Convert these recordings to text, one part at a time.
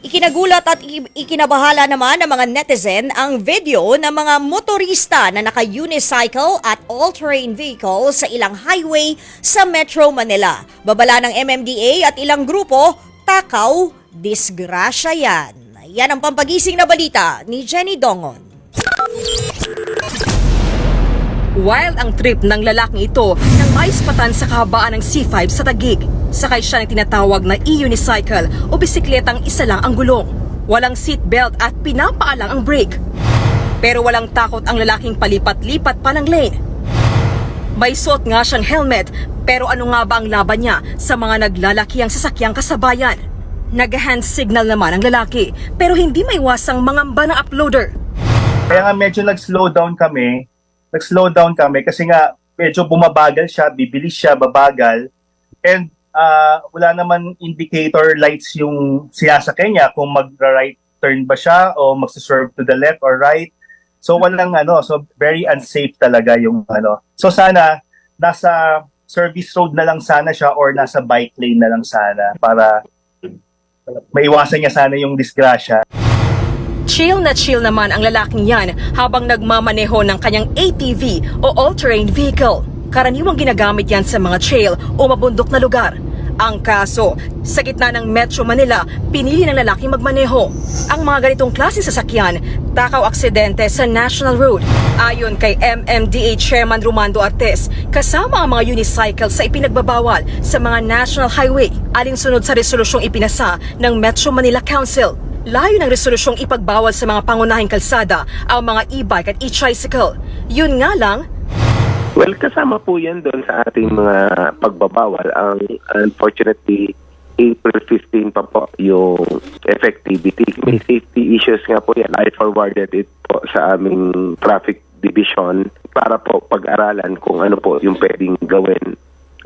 Ikinagulat at ikinabahala naman ng mga netizen ang video ng mga motorista na naka-unicycle at all-terrain vehicle sa ilang highway sa Metro Manila. Babala ng MMDA at ilang grupo, takaw, disgrasya yan. Yan ang pampagising na balita ni Jenny Dongon. Wild ang trip ng lalaking ito nang maispatan sa kahabaan ng C5 sa Tagig. Sakay siya ng tinatawag na e-unicycle o bisikletang isa lang ang gulong. Walang seatbelt at pinapaalang ang brake. Pero walang takot ang lalaking palipat-lipat pa ng lane. May suot nga siyang helmet pero ano nga ba ang laban niya sa mga naglalaki ang sasakyang kasabayan? Nag-hand signal naman ang lalaki pero hindi may wasang mangamba ng uploader. Kaya nga medyo nag-slow down kami. Nag-slow down kami kasi nga medyo bumabagal siya, bibilis siya, babagal. And ah, wala naman indicator lights yung sinasakay niya kung mag-right turn ba siya o magsa-swerve to the left or right. So walang ano, so very unsafe talaga yung ano. So sana nasa service road na lang sana siya or nasa bike lane na lang sana para maiwasan niya sana yung disgrasya. Chill na chill naman ang lalaking yan habang nagmamaneho ng kanyang ATV o all-terrain vehicle. Karaniwang ginagamit yan sa mga trail o mabundok na lugar. Ang kaso, sa gitna ng Metro Manila, pinili ng lalaking magmaneho. Ang mga ganitong klaseng sasakyan, takaw aksidente sa National Road. Ayon kay MMDA Chairman Romando Artes, kasama ang mga unicycle sa ipinagbabawal sa mga national highway, alinsunod sa resolusyong ipinasa ng Metro Manila Council. Layo ng resolusyong ipagbawal sa mga pangunahing kalsada ang mga e-bike at e-tricycle. Yun nga lang, Well, kasama po yan doon sa ating mga pagbabawal. Ang unfortunately, April 15 pa po yung effectivity. May safety issues nga po yan. I forwarded it po sa aming traffic division para po pag-aralan kung ano po yung pwedeng gawin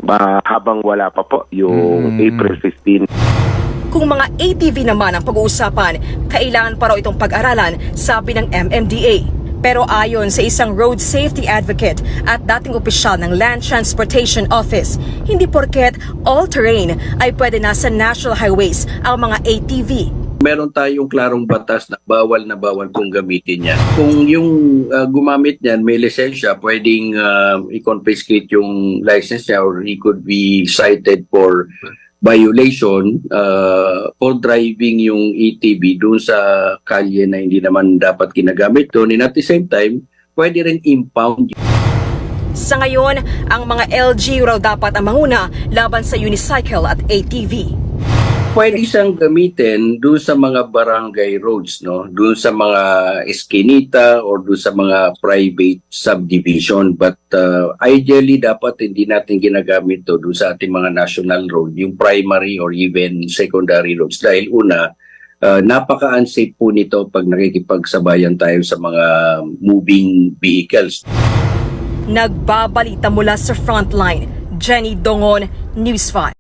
ba habang wala pa po yung April 15. kung mga ATV naman ang pag-uusapan, kailangan pa raw itong pag-aralan, sabi ng MMDA. Pero ayon sa isang road safety advocate at dating opisyal ng Land Transportation Office, hindi porket all-terrain ay pwede na sa national highways ang mga ATV. meron tayong klarong batas na bawal na bawal kung gamitin yan. Kung yung uh, gumamit niyan may lisensya, pwedeng uh, i-confiscate yung license niya or he could be cited for violation uh, for driving yung ETB doon sa kalye na hindi naman dapat ginagamit doon. And at the same time, pwede rin impound Sa ngayon, ang mga LG raw dapat ang manguna laban sa unicycle at ATV. Pwede siyang gamitin doon sa mga barangay roads, no? Doon sa mga eskinita or doon sa mga private subdivision. But uh, ideally, dapat hindi natin ginagamit to doon sa ating mga national road, yung primary or even secondary roads. Dahil una, uh, napaka-unsafe po nito pag nakikipagsabayan tayo sa mga moving vehicles. Nagbabalita mula sa frontline, Jenny Dongon, News 5.